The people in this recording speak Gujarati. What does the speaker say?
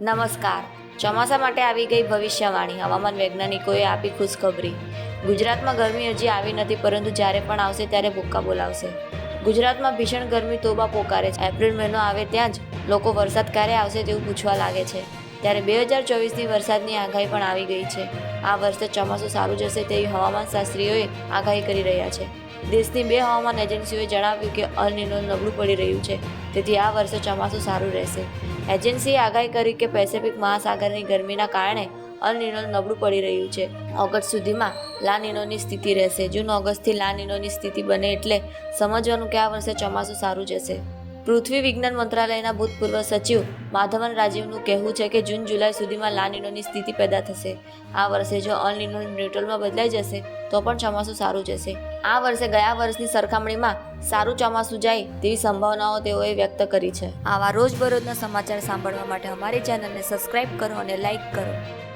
નમસ્કાર. ચોમાસા માટે આવી ગઈ ભવિષ્યવાણી. હવામાન વૈજ્ઞાનિકોએ આપી ખુશખબરી. ગુજરાતમાં ગરમી હજી આવી નથી, પરંતુ જ્યારે પણ આવશે ત્યારે ભૂક્કા બોલાવશે. ગુજરાતમાં ભીષણ ગરમી તોબા પોકારે છે. એપ્રિલ મહિનો આવે ત્યાં જ લોકો વરસાદ ક્યારે આવશે તેવું પૂછવા લાગે છે. ત્યારે બે હજાર ચોવીસની વરસાદની આગાહી પણ આવી ગઈ છે. આ વર્ષે ચોમાસું સારું જશે તેવી હવામાન શાસ્ત્રીઓએ આગાહી કરી રહ્યા છે. દેશની બે હવામાન એજન્સીઓએ જણાવ્યું કે અલ નિનો નબળું પડી રહ્યું છે. તેથી આ વર્ષે ચોમાસું સારું રહેશે. એજન્સીએ આગાહી કરી કે પેસિફિક મહાસાગરની ગરમીના કારણે અલ નબળું પડી રહ્યું છે. ઓગસ્ટ સુધીમાં લા નિનોની સ્થિતિ રહેશે. જૂન ઓગસ્ટથી લા નિનોની સ્થિતિ બને એટલે સમજવાનું કે આ વર્ષે ચોમાસું સારું જશે પૃથ્વી વિજ્ઞાન મંત્રાલયના ભૂતપૂર્વ સચિવ માધવન રાજીવનું કહેવું છે કે જૂન જુલાઈ સુધીમાં લા નિનોની સ્થિતિ પેદા થશે. આ વર્ષે જો અલ નિનો ન્યુટ્રલમાં બદલાઈ જશે, તો પણ ચોમાસું સારું જશે આ વર્ષે ગયા વર્ષની સરખામણીમાં સારું ચોમાસું જાય તેવી સંભાવનાઓ તેઓએ વ્યક્ત કરી છે. આવા રોજબરોજના સમાચાર સાંભળવા માટે અમારી ચેનલને સબસ્ક્રાઇબ કરો અને લાઇક કરો.